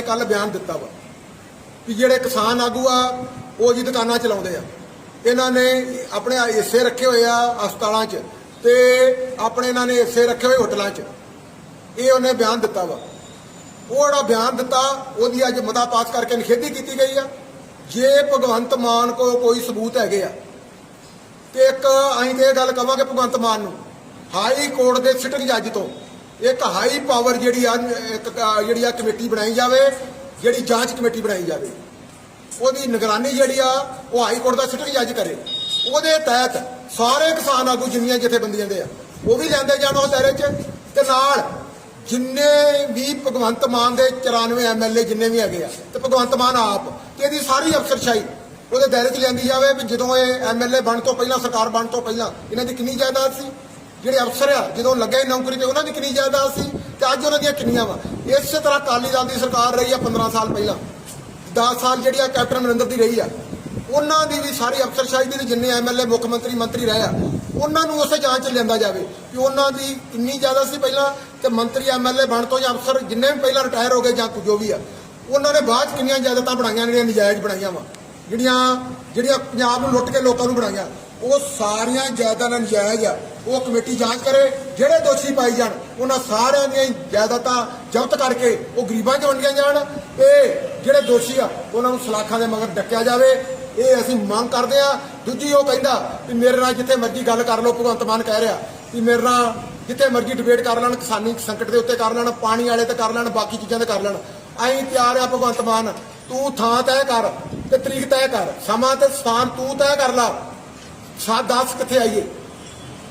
ਨੇ ਕੱਲ ਬਿਆਨ ਦਿੱਤਾ ਵਾ ਕਿ ਜਿਹੜੇ ਕਿਸਾਨ ਆਗੂ ਆ, ਉਹ ਜੀ ਦੁਕਾਨਾਂ ਚਲਾਉਂਦੇ ਆ। ਇਹਨਾਂ ਨੇ ਆਪਣੇ ਹਿੱਸੇ ਰੱਖੇ ਹੋਏ ਆ ਹਸਪਤਾਲਾਂ 'ਚ ਤੇ ਆਪਣੇ ਇਹਨਾਂ ਨੇ ਹਿੱਸੇ ਰੱਖੇ ਹੋਏ ਹੋਟਲਾਂ 'ਚ। ਇਹ ਉਹਨੇ ਬਿਆਨ ਦਿੱਤਾ ਵਾ। ਉਹ ਜਿਹੜਾ ਬਿਆਨ ਦਿੱਤਾ, ਉਹਦੀ ਅੱਜ ਮਤਾ ਪਾਸ ਕਰਕੇ ਨਿਖੇਧੀ ਕੀਤੀ ਗਈ ਆ। ਜੇ ਭਗਵੰਤ ਮਾਨ ਕੋ ਕੋਈ ਸਬੂਤ ਹੈਗੇ ਆ, ਤੇ ਇੱਕ ਅਸੀਂ ਤੇ ਇਹ ਗੱਲ ਕਵਾਂਗੇ ਭਗਵੰਤ ਮਾਨ ਨੂੰ, ਹਾਈ ਕੋਰਟ ਦੇ ਸਿਟਿੰਗ ਜੱਜ ਤੋਂ ਇੱਕ ਹਾਈ ਪਾਵਰ ਜਿਹੜੀ ਆ, ਇੱਕ ਜਿਹੜੀ ਆ ਕਮੇਟੀ ਬਣਾਈ ਜਾਵੇ, ਜਿਹੜੀ ਜਾਂਚ ਕਮੇਟੀ ਬਣਾਈ ਜਾਵੇ। ਉਹਦੀ ਨਿਗਰਾਨੀ ਜਿਹੜੀ ਆ, ਉਹ ਹਾਈ ਕੋਰਟ ਦਾ ਸਿਟਿੰਗ ਜੱਜ ਕਰੇ। ਉਹਦੇ ਤਹਿਤ ਸਾਰੇ ਕਿਸਾਨ ਆਗੂ ਜਿੰਨੀਆਂ ਜਥੇਬੰਦੀਆਂ ਦੇ ਆ, ਉਹ ਵੀ ਲੈਂਦੇ ਜਾਣ ਉਹ ਦਾਇਰੇ 'ਚ। ਤੇ ਨਾਲ ਜਿੰਨੇ ਵੀ ਭਗਵੰਤ ਮਾਨ ਦੇ 94 ਐਮਐਲਏ ਜਿੰਨੇ ਵੀ ਹੈਗੇ ਆ, ਤੇ ਭਗਵੰਤ ਮਾਨ ਆਪ, ਤੇ ਇਹਦੀ ਸਾਰੀ ਅਫਸਰਸ਼ਾਹੀ ਉਹਦੇ ਦਾਇਰੇ 'ਚ ਲਿਆਂਦੀ ਜਾਵੇ ਵੀ ਜਦੋਂ ਇਹ ਐਮਐਲਏ ਬਣ ਤੋਂ ਪਹਿਲਾਂ, ਸਰਕਾਰ ਬਣ ਤੋਂ ਪਹਿਲਾਂ, ਇਹਨਾਂ ਦੀ ਕਿੰਨੀ ਜਾਇਦਾਦ ਸੀ? ਜਿਹੜੇ ਅਫਸਰ ਆ, ਜਦੋਂ ਲੱਗੇ ਨੌਕਰੀ ਤੇ, ਉਹਨਾਂ ਦੀ ਕਿੰਨੀ ਜਾਇਦਾਦ ਸੀ? ਤੇ ਅੱਜ ਉਹਨਾਂ ਦੀਆਂ ਕਿੰਨੀਆਂ ਵਾ? ਇਸੇ ਤਰ੍ਹਾਂ ਅਕਾਲੀ ਦਲ ਦੀ ਸਰਕਾਰ ਰਹੀ ਆ 15 ਸਾਲ ਪਹਿਲਾਂ। 10 ਸਾਲ ਜਿਹੜੀ ਆ ਕੈਪਟਨ ਅਮਰਿੰਦਰ ਦੀ ਰਹੀ ਆ। ਉਹਨਾਂ ਦੀ ਵੀ ਸਾਰੀ ਅਫਸਰਸ਼ਾਹੀ ਦੀ ਤੇ ਜਿੰਨੇ ਐਮਐਲਏ ਮੁੱਖ ਮੰਤਰੀ ਮੰਤਰੀ ਰਹੇ ਆ, ਉਹਨਾਂ ਨੂੰ ਉਸੇ ਜਾਂਚ 'ਚ ਲਿਆਂਦਾ ਜਾਵੇ ਕਿ ਉਹਨਾਂ ਦੀ ਕਿੰਨੀ ਜ਼ਿਆਦਾ ਸੀ ਪਹਿਲਾਂ ਤੇ ਮੰਤਰੀ ਐਮਐਲਏ ਬਣ ਤੋਂ ਜਾਂ ਅਫਸਰ ਜਿੰਨੇ ਵੀ ਪਹਿਲਾਂ ਰਿਟਾਇਰ ਹੋ ਗਏ ਜਾਂ ਜੋ ਵੀ ਆ, ਉਹਨਾਂ ਨੇ ਬਾਅਦ 'ਚ ਕਿੰਨੀਆਂ ਜਾਇਦਾਦਾਂ ਬਣਾਈਆਂ, ਜਿਹੜੀਆਂ ਨਜਾਇਜ਼ ਬਣਾਈਆਂ ਵਾ। ਜਿਹੜੀਆਂ ਜਿਹੜੀਆਂ ਪੰਜਾਬ ਨੂੰ ਲੁੱਟ ਕੇ ਲੋਕਾਂ ਨੂੰ ਬਣਾਈਆਂ, ਉਹ ਸਾਰੀਆਂ ਜਾਇਦਾਦਾਂ ਨਜਾਇਜ਼ ਆ। ਉਹ ਕਮੇਟੀ ਜਾਂਚ ਕਰੇ, ਜਿਹੜੇ ਦੋਸ਼ੀ ਪਾਈ ਜਾਣ, ਉਹਨਾਂ ਸਾਰਿਆਂ ਦੀਆਂ ਜਾਇਦਾਦਾਂ ਜ਼ਬਤ ਕਰਕੇ ਉਹ ਗਰੀਬਾਂ 'ਚ ਵੰਡੀਆਂ ਜਾਣ। ਇਹ ਜਿਹੜੇ ਦੋਸ਼ੀ ਆ, ਉਹਨਾਂ ਨੂੰ ਸਲਾਖਾਂ ਦੇ ਮਗਰ ਡੱਕਿਆ ਜਾਵੇ। ਇਹ ਅਸੀਂ ਮੰਗ ਕਰਦੇ ਆ ਦੂਜੀ ਉਹ ਕਹਿੰਦਾ ਕਿ ਮੇਰੇ ਨਾਲ ਜਿੱਥੇ ਮਰਜ਼ੀ ਗੱਲ ਕਰ ਲਓ, ਭਗਵੰਤ ਮਾਨ ਕਹਿ ਰਿਹਾ ਕਿ ਮੇਰੇ ਨਾਲ ਜਿੱਥੇ ਮਰਜ਼ੀ ਡਿਬੇਟ ਕਰ ਲੈਣ, ਕਿਸਾਨੀ ਸੰਕਟ ਦੇ ਉੱਤੇ ਕਰ ਲੈਣ, ਪਾਣੀ ਵਾਲੇ ਤੇ ਕਰ ਲੈਣ, ਬਾਕੀ ਚੀਜ਼ਾਂ ਤੇ ਕਰ ਲੈਣ। ਅਸੀਂ ਤਿਆਰ ਆ ਭਗਵੰਤ ਮਾਨ, ਤੂੰ ਥਾਂ ਤੈਅ ਕਰ। ਤੇ ਤਰੀਕ ਤੈਅ ਕਰ। ਸਮਾਂ ਤੇ ਸਥਾਨ ਤੂੰ ਤੈਅ ਕਰ ਲਾ। ਸਾ ਦੱਸ ਕਿੱਥੇ ਆਈਏ?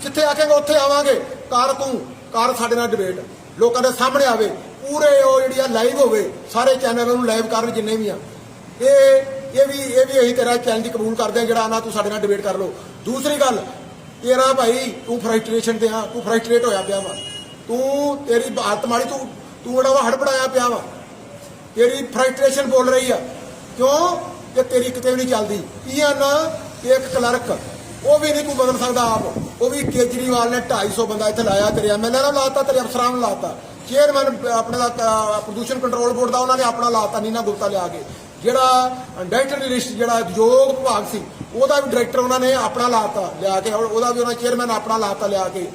ਜਿੱਥੇ ਆਖੇਗਾ ਉੱਥੇ ਆਵਾਂਗੇ। ਕਰ ਤੂੰ, ਕਰ ਸਾਡੇ ਨਾਲ ਡਿਬੇਟ ਲੋਕਾਂ ਦੇ ਸਾਹਮਣੇ ਆਵੇ। ਪੂਰੇ ਉਹ ਜਿਹੜੀ ਆ ਲਾਈਵ ਹੋਵੇ, ਸਾਰੇ ਚੈਨਲਾਂ ਨੂੰ ਲਾਈਵ ਕਰਨ ਜਿੰਨੇ ਵੀ ਆ। ਇਹ ਇਹ ਵੀ ਇਹ ਵੀ ਇਹੀ ਤੇਰਾ ਚੈਲੰਜ ਕਬੂਲ ਕਰਦੇ ਆ, ਜਿਹੜਾ ਨਾ ਤੂੰ ਸਾਡੇ ਨਾਲ ਡਿਬੇਟ ਕਰ ਲੋ ਦੂਸਰੀ ਗੱਲ, ਤੇਰਾ ਭਾਈ ਤੂੰ ਫਰਸਟ੍ਰੇਸ਼ਨ ਤੇ ਆ, ਤੂੰ ਫਰਸਟ੍ਰੇਟ ਹੋਇਆ ਪਿਆ ਵਾ। ਤੂੰ, ਤੇਰੀ ਹਾਲਤ ਮਾੜੀ ਤੂੰ ਤੂੰ ਜਿਹੜਾ ਵਾ ਹੜਬੜਾਇਆ ਪਿਆ ਵਾ। ਤੇਰੀ ਫਰਸਟ੍ਰੇਸ਼ਨ ਬੋਲ ਰਹੀ ਆ। ਕਿਉਂ? ਕਿ ਤੇਰੀ ਕਿਤੇ ਵੀ ਨਹੀਂ ਚੱਲਦੀ। ਕੀ ਨਾ ਇੱਕ ਕਲਰਕ ਉਹ ਵੀ ਨਹੀਂ ਕੋਈ ਬਦਲ ਸਕਦਾ ਆਪ। ਉਹ ਵੀ ਕੇਜਰੀਵਾਲ ਨੇ 250 ਬੰਦਾ ਇੱਥੇ ਲਾਇਆ ਤੇਰੇ ਐਮਐਲਏ ਨੂੰ ਲਾਤਾ ਤੇਰੇ ਅਫਸਰਾਂ ਨੂੰ ਲਾਤਾ। ਚੇਅਰਮੈਨ ਆਪਣੇ ਦਾ ਅਹ, ਪ੍ਰਦੂਸ਼ਣ ਕੰਟਰੋਲ ਬੋਰਡ ਦਾ ਉਹਨਾਂ ਨੇ ਆਪਣਾ ਲਾਤਾ ਨੀਨਾ ਗੁਪਤਾ ਲਿਆ ਕੇ। ਜਿਹੜਾ ਡਾਇਰੈਕਟਰ ਲਿਸਟ ਜਿਹੜਾ ਉਦਯੋਗ ਵਿਭਾਗ ਸੀ ਉਹਦਾ ਵੀ ਡਾਇਰੈਕਟਰ ਉਹਨਾਂ ਨੇ ਆਪਣਾ ਲਾਤਾ ਲਿਆ ਕੇ। ਉਹਦਾ ਵੀ ਉਹਨਾਂ ਚੇਅਰਮੈਨ ਆਪਣਾ ਲਾਤਾ ਲਿਆ ਕੇ।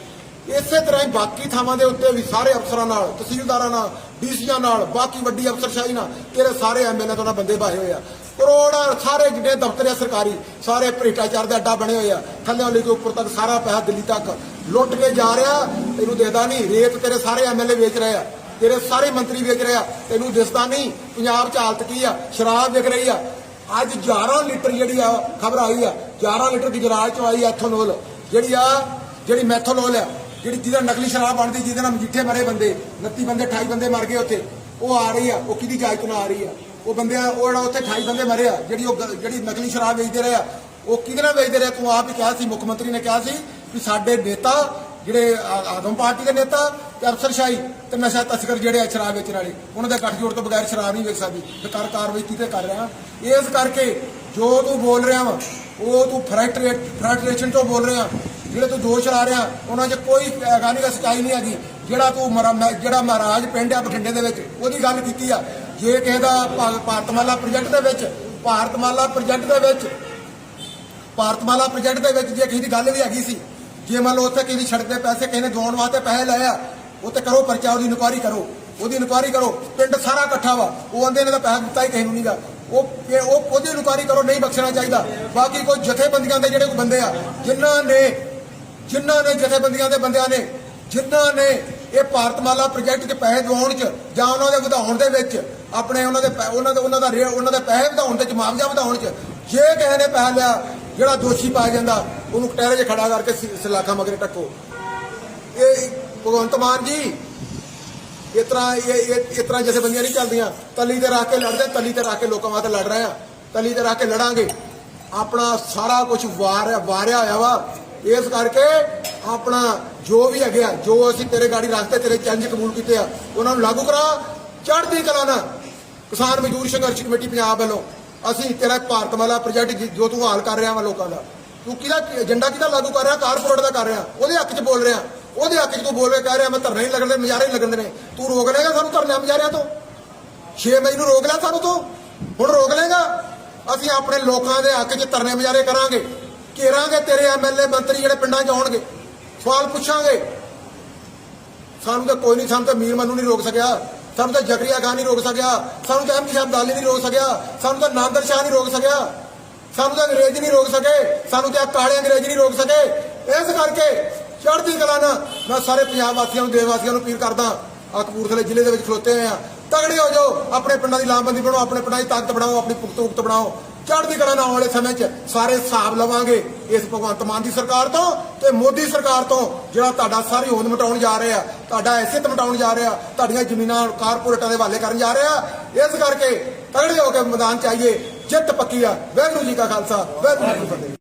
ਇਸੇ ਤਰ੍ਹਾਂ ਹੀ ਬਾਕੀ ਥਾਵਾਂ ਦੇ ਉੱਤੇ ਵੀ ਸਾਰੇ ਅਫਸਰਾਂ ਨਾਲ ਤਹਿਸੀਲਦਾਰਾਂ ਨਾਲ ਡੀਸੀਆਂ ਨਾਲ ਬਾਕੀ ਵੱਡੀ ਅਫਸਰਸ਼ਾਹੀ ਨਾਲ ਤੇਰੇ ਸਾਰੇ ਐਮਐਲਏ ਤੋਂ ਨਾ ਬੰਦੇ ਬਾਹੇ ਹੋਏ ਆ। ਕਰੋੜਾਂ ਸਾਰੇ ਜਿਹੜੇ ਦਫ਼ਤਰ ਆ ਸਰਕਾਰੀ, ਸਾਰੇ ਭ੍ਰਿਸ਼ਟਾਚਾਰ ਦਾ ਅੱਡਾ ਬਣੇ ਹੋਏ ਆ। ਥੱਲੇ ਲੈ ਕੇ ਉੱਪਰ ਤੱਕ ਸਾਰਾ ਪੈਸਾ ਦਿੱਲੀ ਤੱਕ ਲੁੱਟ ਕੇ ਜਾ ਰਿਹਾ। ਤੈਨੂੰ ਦੇਖਦਾ ਨਹੀਂ, ਰੇਤ ਤੇਰੇ ਸਾਰੇ ਐਮਐਲਏ ਵੇਚ ਰਹੇ ਆ। ਤੇਰੇ ਸਾਰੇ ਮੰਤਰੀ ਵੇਚ ਰਹੇ ਆ। ਤੈਨੂੰ ਦਿਸਦਾ ਨਹੀਂ, ਪੰਜਾਬ 'ਚ ਹਾਲਤ ਕੀ ਆ? ਸ਼ਰਾਬ ਵਿਕ ਰਹੀ ਆ। ਅੱਜ 11 ਲੀਟਰ ਜਿਹੜੀ ਆ, ਖਬਰ ਆਈ ਆ 11 ਲੀਟਰ ਗੁਜਰਾਤ ਗਰਾਜ ਚੋਂ ਆਈ ਐਥਨੋਲ। ਜਿਹੜੀ ਆ, ਜਿਹੜੀ ਮੈਥਨੋਲ ਆ, ਜਿਹੜੀ ਜਿਹਦਾ ਨਕਲੀ ਸ਼ਰਾਬ ਬਣਦੀ, ਜਿਹਦੇ ਨਾਲ ਮਜੀਠੇ ਮਰੇ ਬੰਦੇ 29 ਬੰਦੇ 28 ਬੰਦੇ ਮਰ ਗਏ ਉੱਥੇ। ਉਹ ਆ ਰਹੀ ਆ, ਉਹ ਕਿਹਦੀ ਇਜਾਜ਼ਤ ਨਾਲ ਆ ਰਹੀ ਆ? ਉਹ ਬੰਦੇ ਉਹ ਜਿਹੜਾ ਉੱਥੇ 28 ਬੰਦੇ ਮਰੇ ਆ ਜਿਹੜੀ ਉਹ ਗ- ਜਿਹੜੀ ਨਕਲੀ ਸ਼ਰਾਬ ਵੇਚਦੇ ਰਹੇ ਆ ਉਹ ਕਿਹਦੇ ਨਾਲ ਵੇਚਦੇ ਰਹੇ? ਤੂੰ ਆਪ ਹੀ ਕਿਹਾ ਸੀ ਮੁੱਖ ਮੰਤਰੀ ਨੇ ਕਿਹਾ ਸੀ ਕਿ ਸਾਡੇ ਨੇਤਾ ਜਿਹੜੇ ਆ- ਆਦਮ ਪਾਰਟੀ ਦੇ ਨੇਤਾ ਤੇ ਅਫਸਰਸ਼ਾਹੀ ਤੇ ਨਸ਼ਾ ਤਸਕਰ ਜਿਹੜੇ ਆ ਸ਼ਰਾਬ ਵੇਚਣ ਵਾਲੇ ਉਹਨਾਂ ਦੇ ਗੱਠਜੋੜ ਤੋਂ ਬਗੈਰ ਸ਼ਰਾਬ ਨਹੀਂ ਵੇਚ ਸਕਦੀ। ਤੇ ਕਾਰਵਾਈ ਕਿਤੇ ਕਰ ਰਿਹਾ? ਇਸ ਕਰਕੇ ਜੋ ਤੂੰ ਬੋਲ ਰਿਹਾ ਵਾ ਉਹ ਤੂੰ ਫਰੈਕਟਰੇਟ ਫਰੈਕਟਰੇਸ਼ਨ ਤੋਂ ਬੋਲ ਰਿਹਾ। ਜਿਹੜੇ ਤੂੰ ਦੋਸ਼ ਲਾ ਰਿਹਾ ਉਹਨਾਂ 'ਚ ਕੋਈ ਹੈਗਾ ਨਹੀਂ ਗਾ, ਸੱਚਾਈ ਨਹੀਂ ਹੈਗੀ। ਜਿਹੜਾ ਤੂੰ ਮਰਾ- ਮੈਂ- ਜਿਹੜਾ ਮਹਾਰਾਜ ਪਿੰਡ ਆ ਬਠਿੰਡੇ ਦੇ ਵਿੱਚ ਉਹਦੀ ਗੱਲ ਕੀਤੀ ਆ। ਜੇ ਕਿਸੇ ਦਾ ਭਾ- ਭਾਰਤਮਾਲਾ ਪ੍ਰੋਜੈਕਟ ਦੇ ਵਿੱਚ, ਭਾਰਤਮਾਲਾ ਪ੍ਰੋਜੈਕਟ ਦੇ ਵਿੱਚ, ਭਾਰਤਮਾਲਾ ਪ੍ਰੋਜੈਕਟ ਦੇ ਵਿੱਚ ਜੇ ਕਿਸੇ ਦੀ ਗੱਲ ਵੀ ਹੈਗੀ ਸੀ, ਜੇ ਮੰਨ ਲਓ ਉੱਥੇ ਕਿਸੇ ਦੀ ਸੜਕ ਦੇ ਪੈਸੇ ਕਿਸੇ ਨੇ ਦਵਾਉਣ ਵਾਸਤੇ ਪੈਸੇ ਲਏ ਆ, ਉੱਥੇ ਕਰੋ ਪਰਚਾ, ਉਹਦੀ ਇਨਕੁਆਰੀ ਕਰੋ, ਉਹਦੀ ਇਨਕੁਆਰੀ ਕਰੋ, ਪਿੰਡ ਸਾਰਾ ਇਕੱਠਾ ਵਾ, ਉਹ ਆਂਦੇ ਨੇ ਤਾਂ ਪੈਸਾ ਦਿੱਤਾ ਹੀ ਕਿਸੇ ਨੂੰ ਨਹੀਂਗਾ, ਉਹ ਉਹ ਉਹਦੀ ਇਨਕੁਆਰੀ ਕਰੋ, ਨਹੀਂ ਬਖਸ਼ਣਾ ਚਾਹੀਦਾ, ਬਾਕੀ ਕੋਈ ਜਥੇਬੰਦੀਆਂ ਦੇ ਜਿਹੜੇ ਕੋਈ ਬੰਦੇ ਆ, ਜਿਨ੍ਹਾਂ ਨੇ ਜਿਨ੍ਹਾਂ ਨੇ ਜਥੇਬੰਦੀਆਂ ਦੇ ਬੰਦਿਆਂ ਨੇ, ਜਿਨ੍ਹਾਂ ਨੇ ਇਹ ਭਾਰਤਮਾਲਾ ਪ੍ਰੋਜੈਕਟ 'ਚ ਪੈਸੇ ਦਿਵਾਉਣ 'ਚ ਜਾਂ ਉਹਨਾਂ ਦੇ ਵਧਾਉਣ ਦੇ ਵਿੱਚ ਆਪਣੇ ਉਹਨਾਂ ਦੇ ਪੈ- ਉਹਨਾਂ ਦੇ ਉਹਨਾਂ ਦਾ ਰੇ- ਉਹਨਾਂ ਦੇ ਪੈਸੇ ਵਧਾਉਣ ਤੇ ਮੁਆਵਜ਼ਾ ਵਧਾਉਣ 'ਚ ਜੇ ਕਿਸੇ ਨੇ ਪੈਸਾ ਲਿਆ, ਜਿਹੜਾ ਦੋਸ਼ੀ ਪਾਇਆ ਜਾਂਦਾ, ਉਹਨੂੰ ਕਟਹਿਰੇ 'ਚ ਖੜਾ ਕਰਕੇ ਸ- ਸਲਾਖਾਂ ਮਗਰੇ ਟੱਕੋ। ਇਹ ਭਗਵੰਤ ਮਾਨ ਜੀ, ਇਸ ਤਰ੍ਹਾਂ ਇਹ ਇਹ ਇਸ ਤਰ੍ਹਾਂ ਜਥੇਬੰਦੀਆਂ ਨਹੀਂ ਚੱਲਦੀਆਂ। ਤਲੀ ਤੇ ਰੱਖ ਕੇ ਲੜਦੇ, ਤਲੀ ਤੇ ਰੱਖ ਕੇ ਲੋਕਾਂ ਵਾਸਤੇ ਲੜ ਰਹੇ ਆ। ਤਲੀ ਤੇ ਰੱਖ ਕੇ ਲੜਾਂਗੇ। ਆਪਣਾ ਸਾਰਾ ਕੁਝ ਵਾਰ ਵਾਰਿਆ ਹੋਇਆ ਵਾ। ਇਸ ਕਰਕੇ ਆਪਣਾ ਜੋ ਵੀ ਹੈਗੇ ਆ, ਜੋ ਅਸੀਂ ਤੇਰੇ ਗਾੜੀ ਰਸਤੇ ਤੇਰੇ ਚੈਲੰਜ ਕਬੂਲ ਕੀਤੇ ਆ, ਉਹਨਾਂ ਨੂੰ ਲਾਗੂ ਕਰਾ, ਚੜ੍ਹਦੀ ਕਲਾ ਨਾਲ। ਕਿਸਾਨ ਮਜ਼ਦੂਰ ਸੰਘਰਸ਼ ਕਮੇਟੀ ਪੰਜਾਬ ਵੱਲੋਂ, ਅਸੀਂ ਤੇਰਾ ਭਾਰਤ ਵਾਲਾ ਪ੍ਰੋਜੈਕਟ ਜੋ ਤੂੰ ਹਾਲ ਕਰ ਰਿਹਾ ਵਾ ਲੋਕਾਂ ਦਾ, ਤੂੰ ਕਿਹਦਾ ਏਜੰਡਾ ਕਿਹਦਾ ਲਾਗੂ ਕਰ ਰਿਹਾ, ਕਾਰਪੋਰੇਟ ਦਾ ਕਰ ਰਿਹਾ, ਉਹਦੇ ਹੱਕ 'ਚ ਬੋਲ ਰਿਹਾ। ਉਹਦੇ ਹੱਕ 'ਚ ਤੂੰ ਬੋਲ ਰਿਹਾ, ਕਹਿ ਰਿਹਾ ਮੈਂ ਧਰਨੇ ਨਹੀਂ ਲੱਗਣੇ ਨਜ਼ਾਰੇ ਨਹੀਂ ਲੱਗਣੇ ਨੇ। ਤੂੰ ਰੋਕ ਲੇਗਾ ਸਾਨੂੰ ਧਰਨੇ ਨਜ਼ਾਰਿਆਂ ਤੋਂ? 6 ਮਈ ਨੂੰ ਰੋਕ ਲਿਆ ਸਾਨੂੰ ਤੂੰ? ਹੁਣ ਰੋਕ ਲੇਗਾ ਅਸੀਂ ਆਪਣੇ ਲੋਕਾਂ ਦੇ ਹੱਕ 'ਚ ਧਰਨੇ ਮੁਜ਼ਾਹਰੇ ਕਰਾਂਗੇ। ਘੇਰਾਂਗੇ ਤੇਰੇ ਐਮਐਲਏ ਮੰਤਰੀ ਜਿਹੜੇ ਪਿੰਡਾਂ 'ਚ ਆਉਣਗੇ, ਸਵਾਲ ਪੁੱਛਾਂਗੇ। ਸਾਨੂੰ ਤਾਂ ਕੋਈ ਨਹੀਂ, ਸਾਨੂੰ ਤਾਂ ਮੀਰ ਮਨੂ ਨਹੀਂ ਰੋਕ ਸਕਿਆ। ਸਾਨੂੰ ਤਾਂ ਜ਼ਕਰੀਆ ਖਾਨ ਨਹੀਂ ਰੋਕ ਸਕਿਆ। ਸਾਨੂੰ ਤਾਂ ਅਹਿਮਦ ਸ਼ਾਹ ਅਬਦਾਲੀ ਨਹੀਂ ਰੋਕ ਸਕਿਆ। ਸਾਨੂੰ ਤਾਂ ਨਾਦਰ ਸ਼ਾਹ ਨਹੀਂ ਰੋਕ ਸਕਿਆ। ਸਾਨੂੰ ਤਾਂ ਅੰਗਰੇਜ਼ ਨਹੀਂ ਰੋਕ ਸਕੇ। ਸਾਨੂੰ ਤਾਂ ਕਾਲੇ ਅੰਗਰੇਜ਼ ਨਹੀਂ ਰੋਕ ਸਕੇ। ਇਸ ਕਰਕੇ ਚੜ੍ਹਦੀ ਕਲਾ ਨਾ ਮੈਂ ਸਾਰੇ ਪੰਜਾਬ ਵਾਸੀਆਂ ਨੂੰ, ਦੇਸ਼ ਵਾਸੀਆਂ ਨੂੰ ਅਪੀਲ ਕਰਦਾ ਆ ਕਪੂਰਥਲੇ ਜ਼ਿਲ੍ਹੇ ਦੇ ਵਿੱਚ ਖਲੋਤੇ ਹੋਏ ਆ ਤਗੜੇ ਹੋ ਜਾਓ, ਆਪਣੇ ਪਿੰਡਾਂ ਦੀ ਲਾਮਬੰਦੀ ਬਣਾਓ, ਆਪਣੇ ਪਿੰਡਾਂ ਦੀ ਤਾਕਤ ਬਣਾਓ, ਆਪਣੀ ਪੁਖਤ ਉਕਤ ਬਣਾਓ। ਚੜ੍ਹਦੀ ਕਲਾ ਆਉਣ ਵਾਲੇ ਸਮੇਂ 'ਚ ਸਾਰੇ ਹਿਸਾਬ ਲਵਾਂਗੇ ਇਸ ਭਗਵੰਤ ਮਾਨ ਦੀ ਸਰਕਾਰ ਤੋਂ ਤੇ ਮੋਦੀ ਸਰਕਾਰ ਤੋਂ, ਜਿਹੜਾ ਤੁਹਾਡਾ ਸਾਰੀ ਹੋਂਦ ਮਟਾਉਣ ਜਾ ਰਿਹਾ, ਤੁਹਾਡਾ ਐਸੇਤ ਮਟਾਉਣ ਜਾ ਰਿਹਾ, ਤੁਹਾਡੀਆਂ ਜ਼ਮੀਨਾਂ ਕਾਰਪੋਰੇਟਾਂ ਦੇ ਹਵਾਲੇ ਕਰਨ ਜਾ ਰਿਹਾ, ਇਸ ਕਰਕੇ ਤਗੜੇ ਹੋ ਕੇ ਮੈਦਾਨ 'ਚ ਆਈਏ, ਜਿੱਤ ਪੱਕੀ ਆ। ਵਾਹਿਗੁਰੂ ਜੀ ਕਾ ਖਾਲਸਾ, ਵਾਹਿਗੁਰੂ ਜੀ ਕੀ ਫਤਿਹ।